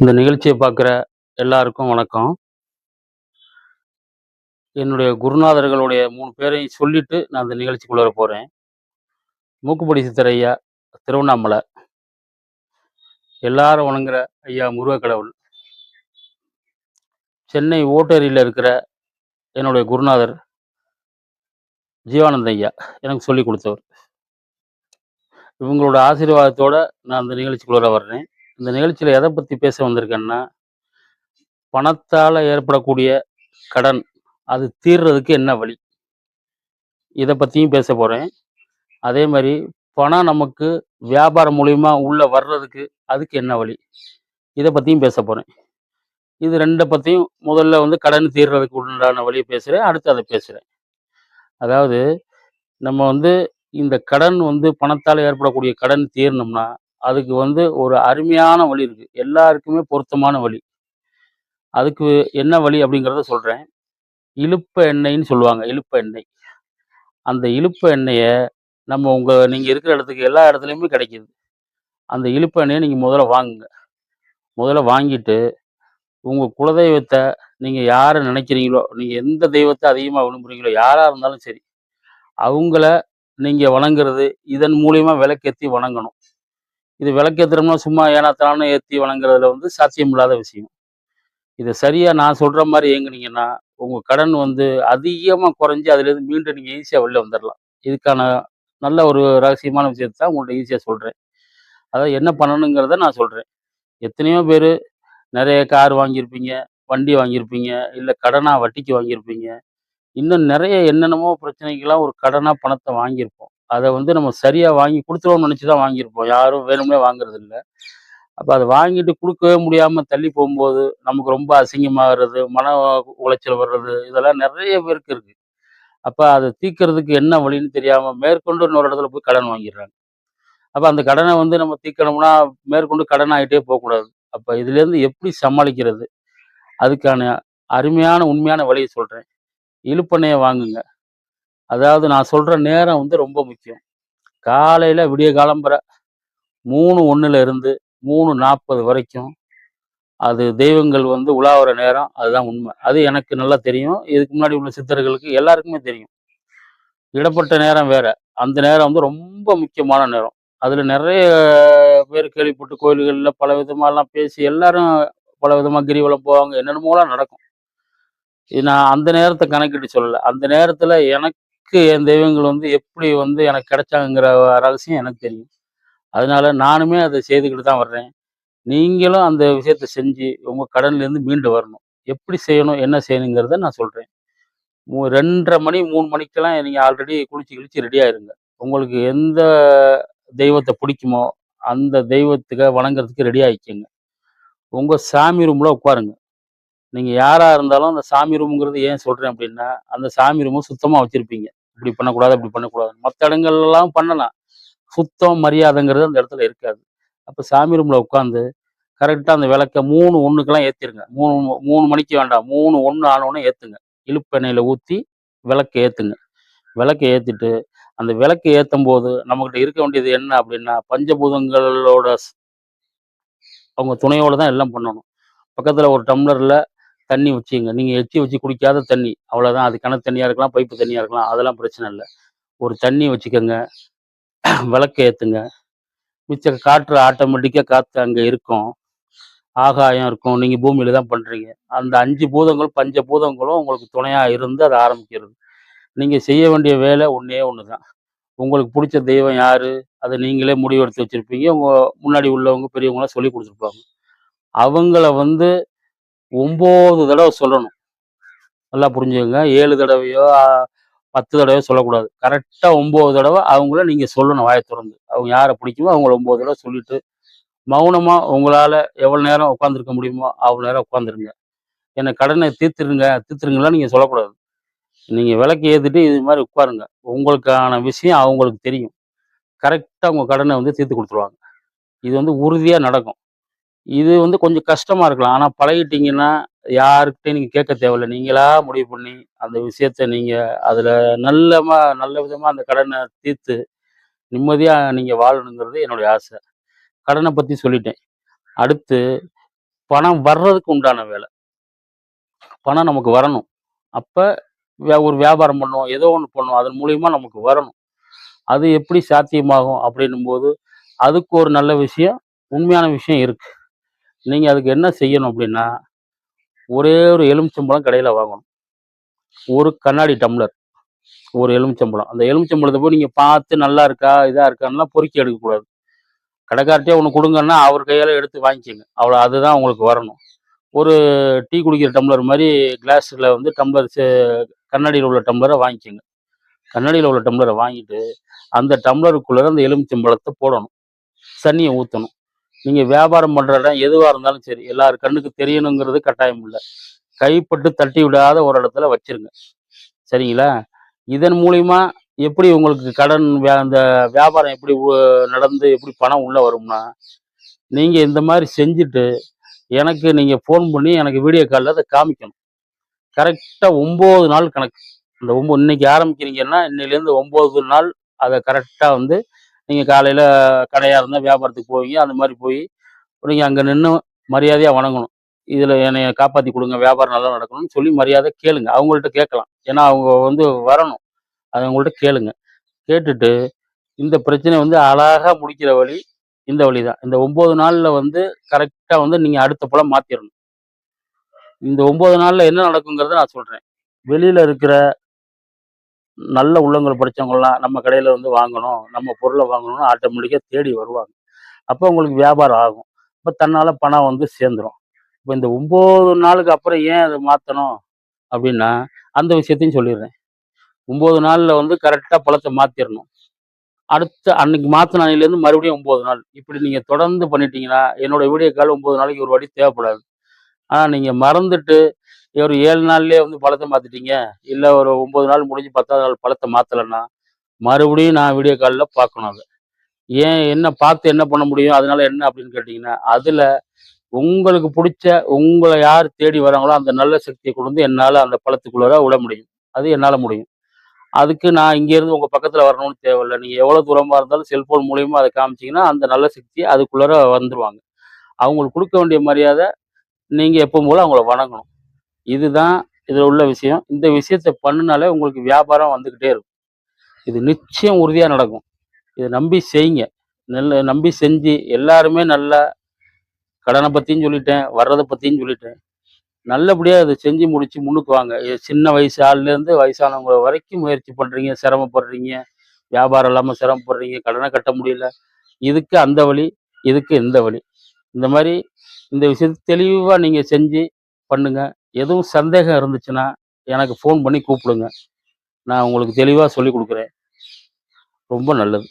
இந்த நிகழ்ச்சியை பார்க்குற எல்லாருக்கும் வணக்கம். என்னுடைய குருநாதர்களுடைய மூணு பேரையும் சொல்லிட்டு நான் இந்த நிகழ்ச்சிக்குள்ளார போகிறேன் மூக்குப்படி சித்தர் ஐயா திருவண்ணாமலை. எல்லாரும் வணங்குற ஐயா முருகக்கடவுள். சென்னை ஓட்டேரியில் இருக்கிற என்னுடைய குருநாதர் ஜீவானந்த ஐயா எனக்கு சொல்லி கொடுத்தவர். இவங்களோட ஆசீர்வாதத்தோடு நான் இந்த நிகழ்ச்சிக்குள்ளார வர்றேன். இந்த நிகழ்ச்சியில் எதை பற்றி பேச வந்திருக்கேன்னா பணத்தால் ஏற்படக்கூடிய கடன் அது தீர்றதுக்கு என்ன வழி? இதை பற்றியும் பேச போகிறேன் அதே மாதிரி பணம் நமக்கு வியாபாரம் மூலிமா உள்ளே வர்றதுக்கு அதுக்கு என்ன வழி? இதை பற்றியும் பேச போகிறேன் இது ரெண்டை பற்றியும் முதல்ல வந்து கடன் தீர்றதுக்கு உண்டான வழியை பேசுகிறேன் அடுத்து அதை பேசுகிறேன் அதாவது நம்ம வந்து இந்த கடன் வந்து பணத்தால் ஏற்படக்கூடிய கடன் தீரணும்னா அதுக்கு வந்து ஒரு அருமையான வழி இருக்கு. எல்லாருக்குமே பொருத்தமான வழி. அதுக்கு என்ன வழி அப்படிங்கிறத சொல்றேன். இழுப்ப எண்ணெய்ன்னு சொல்லுவாங்க இழுப்ப எண்ணெய். அந்த இழுப்ப எண்ணெயை நம்ம உங்க நீங்க இருக்கிற இடத்துக்கு எல்லா இடத்துலையுமே கிடைக்கிது. அந்த இழுப்ப எண்ணெயை நீங்க முதல்ல வாங்குங்க. முதல்ல வாங்கிட்டு உங்க குலதெய்வத்தை நீங்க யாரை நினைக்கிறீங்களோ நீங்க எந்த தெய்வத்தை அதிகமாக விரும்புறீங்களோ யாரா இருந்தாலும் சரி அவங்கள நீங்க வணங்குறது இதன் மூலியமா விளக்கேத்தி வணங்கணும். இது விளக்கேற்றுறோம்னா சும்மா ஏனாத்தானு ஏற்றி வணங்குறதுல வந்து சாத்தியம் இல்லாத விஷயம். இதை சரியாக நான் சொல்கிற மாதிரி இயங்குனீங்கன்னா உங்கள் கடன் வந்து அதிகமாக குறைஞ்சி அதுலேருந்து மீண்டும் நீங்கள் ஈஸியாக வெளில வந்துடலாம் இதுக்கான நல்ல ஒரு ரகசியமான விஷயத்தை தான் உங்கள்கிட்ட ஈஸியாக சொல்கிறேன் அதாவது என்ன பண்ணணுங்கிறத நான் சொல்கிறேன் எத்தனையோ பேர் நிறைய கார் வாங்கியிருப்பீங்க வண்டி வாங்கியிருப்பீங்க இல்லை கடனாக வட்டிக்கு வாங்கியிருப்பீங்க. இன்னும் நிறைய என்னென்னமோ பிரச்சனைக்கெல்லாம் ஒரு கடனாக பணத்தை வாங்கியிருப்போம். அதை வந்து நம்ம சரியாக வாங்கி கொடுத்துருவோம்னு நினச்சி தான் வாங்கியிருப்போம். யாரும் வேணும்னே வாங்குறது இல்லை அப்போ அதை வாங்கிட்டு கொடுக்கவே முடியாமல் தள்ளி போகும்போது நமக்கு ரொம்ப அசிங்கமாகிறது மன உளைச்சல் வர்றது இதெல்லாம் நிறைய பேருக்கு இருக்குது அப்போ அதை தீக்கிறதுக்கு என்ன வழின்னு தெரியாமல் மேற்கொண்டு இன்னொரு இடத்துல போய் கடன் வாங்கிடுறாங்க. அப்போ அந்த கடனை வந்து நம்ம தீக்கணும்னா மேற்கொண்டு கடன் ஆகிட்டே போகக்கூடாது. அப்போ இதுலேருந்து எப்படி சமாளிக்கிறது? அதுக்கான அருமையான உண்மையான வழியை சொல்கிறேன் இழுப்பண்ணையை வாங்குங்க. அதாவது நான் சொல்ற நேரம் வந்து ரொம்ப முக்கியம். காலையில விடிய காலம்பர மூணு ஒன்றுல இருந்து மூணு நாற்பது வரைக்கும் அது தெய்வங்கள் வந்து உலாவுற நேரம் அதுதான் உண்மை. அது எனக்கு நல்லா தெரியும். இதுக்கு முன்னாடி உள்ள சித்தர்களுக்கு எல்லாருக்குமே தெரியும். இடப்பட்ட நேரம் வேற. அந்த நேரம் வந்து ரொம்ப முக்கியமான நேரம். அதுல நிறைய பேர் கேள்விப்பட்டு கோயில்களில் பல விதமாலாம் பேசி எல்லாரும் பல விதமாக கிரிவலம் போவாங்க. என்னென்னமோலாம் நடக்கும். இது நான் அந்த நேரத்தை கணக்கிட்டு சொல்லலை. அந்த நேரத்தில் எனக்கு என் தெய்வங்கள் வந்து எப்படி வந்து எனக்கு கிடைச்சாங்கிற ரகசியம் எனக்கு தெரியும். அதனால நானுமே அதை செய்துக்கிட்டு தான் வர்றேன். நீங்களும் அந்த விஷயத்த செஞ்சு உங்கள் கடன்லேருந்து மீண்டு வரணும். எப்படி செய்யணும் என்ன செய்யணுங்கிறத நான் சொல்கிறேன் மூ- ரெண்டரை மணி மூணு மணிக்கெல்லாம் நீங்கள் ஆல்ரெடி குளிச்சு கிழிச்சு ரெடி ஆயிருங்க. உங்களுக்கு எந்த தெய்வத்தை பிடிக்குமோ அந்த தெய்வத்துக்கு வணங்குறதுக்கு ரெடி ஆயிக்கங்க. உங்கள் சாமி ரூமில் உட்காருங்க. நீங்கள் யாராக இருந்தாலும் அந்த சாமி ரூமுங்கிறது ஏன் சொல்கிறேன் அப்படின்னா அந்த சாமி ரூமை சுத்தமாக வச்சுருப்பீங்க. இப்படி பண்ணக்கூடாது அப்படி பண்ணக்கூடாது. மற்ற இடங்கள்லாம் பண்ணலாம். சுத்தம் மரியாதைங்கிறது அந்த இடத்துல இருக்காது. அப்போ சாமி ரூமில் உட்காந்து கரெக்டாக அந்த விளக்க மூணு ஒன்றுக்கெல்லாம் ஏற்றிருங்க மூணு மூணு மணிக்கு வேண்டாம். மூணு ஒன்று ஆனவுடனே ஏற்றுங்க இழுப்பெண்ணெயில் ஊற்றி விளக்கு ஏற்றுங்க விளக்க ஏற்றிட்டு அந்த விளக்கு ஏற்றும் போது நம்மக்கிட்ட இருக்க வேண்டியது என்ன அப்படின்னா பஞ்சபூதங்களோட அவங்க துணையோடு தான் எல்லாம் பண்ணணும். பக்கத்தில் ஒரு டம்ளரில் தண்ணி வச்சுங்க நீங்கள் எச்சி வச்சு குடிக்காத தண்ணி. அவ்வளோதான் அது கிணத்து தண்ணியாக இருக்கலாம் பைப்பு தண்ணியாக இருக்கலாம். அதெல்லாம் பிரச்சனை இல்லை. ஒரு தண்ணி வச்சுக்கோங்க. விளக்கு ஏற்றுங்க மிச்ச காற்று ஆட்டோமேட்டிக்காக காற்று அங்கே இருக்கும். ஆகாயம் இருக்கும். நீங்கள் பூமியில தான் பண்ணுறீங்க அந்த அஞ்சு பூதங்களும் பஞ்ச பூதங்களும் உங்களுக்கு துணையாக இருந்து அதை ஆரம்பிக்கிறது. நீங்கள் செய்ய வேண்டிய வேலை ஒன்றே ஒன்று தான் உங்களுக்கு பிடிச்ச தெய்வம் யார்? அதை நீங்களே முடிவெடுத்து வச்சிருப்பீங்க. உங்கள் முன்னாடி உள்ளவங்க பெரியவங்களாம் சொல்லி கொடுத்துருப்பாங்க. அவங்கள வந்து ஒம்பது தடவை சொல்லணும். நல்லா புரிஞ்சுக்கோங்க. ஏழு தடவையோ பத்து தடவையோ சொல்லக்கூடாது. கரெக்டாக ஒம்பது தடவை அவங்கள நீங்க சொல்லணும் வாயை திறந்து. அவங்க யாரை பிடிக்குமோ அவங்கள ஒம்பது தடவை சொல்லிட்டு மௌனமாக உங்களால் எவ்வளோ நேரம் உட்காந்துருக்க முடியுமோ அவ்வளோ நேரம் உட்காந்துருங்க என்னை கடனை தீர்த்துருங்க தீர்த்துருங்களா நீங்கள் சொல்லக்கூடாது. நீங்கள் விளக்கு ஏற்றிட்டு இது மாதிரி உட்காருங்க. உங்களுக்கான விஷயம் அவங்களுக்கு தெரியும். கரெக்டாக உங்கள் கடனை வந்து தீர்த்து கொடுத்துருவாங்க. இது வந்து உறுதியாக நடக்கும். இது வந்து கொஞ்சம் கஷ்டமா இருக்கலாம். ஆனால் பழகிட்டீங்கன்னா யாருக்கிட்டையும் நீங்கள் கேட்க தேவையில்ல. நீங்களா முடிவு பண்ணி அந்த விஷயத்த நீங்கள் அதில் நல்லமா நல்ல விதமாக அந்த கடனை தீர்த்து நிம்மதியாக நீங்கள் வாழணுங்கிறது என்னுடைய ஆசை. கடனை பற்றி சொல்லிட்டேன். அடுத்து பணம் வர்றதுக்கு உண்டான வேலை. பணம் நமக்கு வரணும். அப்போ ஒரு வியாபாரம் பண்ணுவோம் ஏதோ ஒன்று பண்ணுவோம் அதன் மூலியமாக நமக்கு வரணும். அது எப்படி சாத்தியமாகும் அப்படின்னும் போது அதுக்கு ஒரு நல்ல விஷயம் உண்மையான விஷயம் இருக்குது நீங்கள் அதுக்கு என்ன செய்யணும் அப்படின்னா ஒரே ஒரு எலுமிச்சம்பழம் கடையில் வாங்கணும். ஒரு கண்ணாடி டம்ளர் ஒரு எலுமிச்சம்பழம். அந்த எலுமிச்சம்பழத்தை போய் நீங்கள் பார்த்து நல்லா இருக்கா இதாக இருக்கான்லாம் பொறுக்கி எடுக்கக்கூடாது கடைக்கார்ட்டே ஒன்று கொடுங்கன்னா அவர் கையால் எடுத்து வாங்கிக்கோங்க. அவ்வளோ அதுதான் உங்களுக்கு வரணும். ஒரு டீ குடிக்கிற டம்ளர் மாதிரி கிளாஸில் வந்து டம்ளர் கண்ணாடியில் உள்ள டம்ளரை வாங்கிக்கோங்க. கண்ணாடியில் உள்ள டம்ளரை வாங்கிட்டு அந்த டம்ளருக்குள்ளே அந்த எலுமிச்சம்பழத்தை போடணும். தண்ணியை ஊற்றணும் நீங்கள் வியாபாரம் பண்ணுற இடம் எதுவாக இருந்தாலும் சரி எல்லார் கண்ணுக்கு தெரியணுங்கிறது கட்டாயம் இல்லை. கைப்பட்டு தட்டி விடாத ஒரு இடத்துல வச்சிருங்க. சரிங்களா? இதன் மூலிமா எப்படி உங்களுக்கு கடன் அந்த வியாபாரம் எப்படி நடந்து எப்படி பணம் உள்ள வரும்னா நீங்கள் இந்த மாதிரி செஞ்சுட்டு எனக்கு நீங்கள் ஃபோன் பண்ணி எனக்கு வீடியோ காலில் அதை காமிக்கணும். கரெக்டாக ஒம்பது நாள் கணக்கு. இந்த ஒம்பது இன்னைக்கு ஆரம்பிக்கிறீங்கன்னா இன்னையிலேருந்து ஒம்பது நாள் அதை கரெக்டாக வந்து நீங்கள் காலையில் கடையாக இருந்தால் வியாபாரத்துக்கு போவீங்க அந்த மாதிரி போய் நீங்கள் அங்கே நின்று மரியாதையாக வணங்கணும். இதில் என்னை காப்பாற்றி கொடுங்க வியாபாரம் நல்லா நடக்கணும்னு சொல்லி மரியாதை கேளுங்க. அவங்கள்ட்ட கேட்கலாம். ஏன்னா அவங்க வந்து வரணும். அதை அவங்கள்ட்ட கேளுங்க. கேட்டுட்டு இந்த பிரச்சனை வந்து அழகாக முடிக்கிற வழி இந்த வழி தான் இந்த ஒம்பது நாளில் வந்து கரெக்டாக வந்து நீங்கள் அடுத்த பழம் மாற்றிடணும் இந்த ஒம்பது நாளில் என்ன நடக்குங்கிறத நான் சொல்கிறேன் வெளியில் இருக்கிற நல்ல உள்ளங்கள் படிச்சவங்கலாம் நம்ம கடையில் வந்து வாங்கணும் நம்ம பொருளை வாங்கணும்னு ஆட்டோமேட்டிக்காக தேடி வருவாங்க. அப்போ உங்களுக்கு வியாபாரம் ஆகும். இப்போ தன்னால் பணம் வந்து சேர்ந்துடும் இப்போ இந்த ஒம்பது நாளுக்கு அப்புறம் ஏன் அதை மாற்றணும் அப்படின்னா அந்த விஷயத்தையும் சொல்லிடுறேன். ஒம்பது நாளில் வந்து கரெக்டாக பழத்தை மாற்றிடணும் அடுத்த அன்னைக்கு மாற்றின அன்னையிலேருந்து மறுபடியும் ஒம்பது நாள். இப்படி நீங்கள் தொடர்ந்து பண்ணிட்டீங்கன்னா என்னோட வீடியோ கால் ஒம்பது நாளைக்கு ஒரு வாட்டி தேவைப்படாது. ஆனால் நீங்கள் மறந்துட்டு ஒரு ஏழு நாள்லேயே வந்து பழத்தை மாற்றிட்டீங்க இல்லை ஒரு ஒம்பது நாள் முடிஞ்சு பத்தாவது நாள் பழத்தை மாற்றலைன்னா மறுபடியும் நான் வீடியோ காலில் பார்க்கணும் அதை. ஏன் என்ன பார்த்து என்ன பண்ண முடியும் அதனால என்ன அப்படின்னு கேட்டிங்கன்னா அதில் உங்களுக்கு பிடிச்ச உங்களை யார் தேடி வராங்களோ அந்த நல்ல சக்தியை கொண்டு வந்து என்னால் அந்த பழத்துக்குள்ளார விட முடியும். அது என்னால் முடியும். அதுக்கு நான் இங்கேருந்து உங்கள் பக்கத்தில் வரணும்னு தேவையில்லை. நீங்கள் எவ்வளோ தூரமாக இருந்தாலும் செல்ஃபோன் மூலியமாக அதை காமிச்சிங்கன்னா அந்த நல்ல சக்தி அதுக்குள்ளார வந்துருவாங்க. அவங்களுக்கு கொடுக்க வேண்டிய மரியாதை நீங்கள் எப்பவும் போல் அவங்கள வணங்கணும். இதுதான் இதில் உள்ள விஷயம். இந்த விஷயத்தை பண்ணினாலே உங்களுக்கு வியாபாரம் வந்துக்கிட்டே இருக்கும். இது நிச்சயம் உறுதியாக நடக்கும். இதை நம்பி செய்யுங்க. நல்ல நம்பி செஞ்சு எல்லாருமே நல்லா கடனை பற்றியும் சொல்லிட்டேன் வர்றதை பற்றியும் சொல்லிட்டேன். நல்லபடியாக அதை செஞ்சு முடித்து முன்னுக்கு வாங்க. சின்ன வயசு ஆள்லேருந்து வயசானவங்க வரைக்கும் முயற்சி பண்ணுறீங்க சிரமப்படுறீங்க வியாபாரம் இல்லாமல் சிரமப்படுறீங்க கடனை கட்ட முடியல. இதுக்கு அந்த வழி இதுக்கு இந்த வழி. இந்த மாதிரி இந்த விஷயத்தை தெளிவாக நீங்கள் செஞ்சு பண்ணுங்கள் எதுவும் சந்தேகம் இருந்துச்சுன்னா எனக்கு ஃபோன் பண்ணி கூப்பிடுங்க. நான் உங்களுக்கு தெளிவாக சொல்லி கொடுக்குறேன். ரொம்ப நல்லது.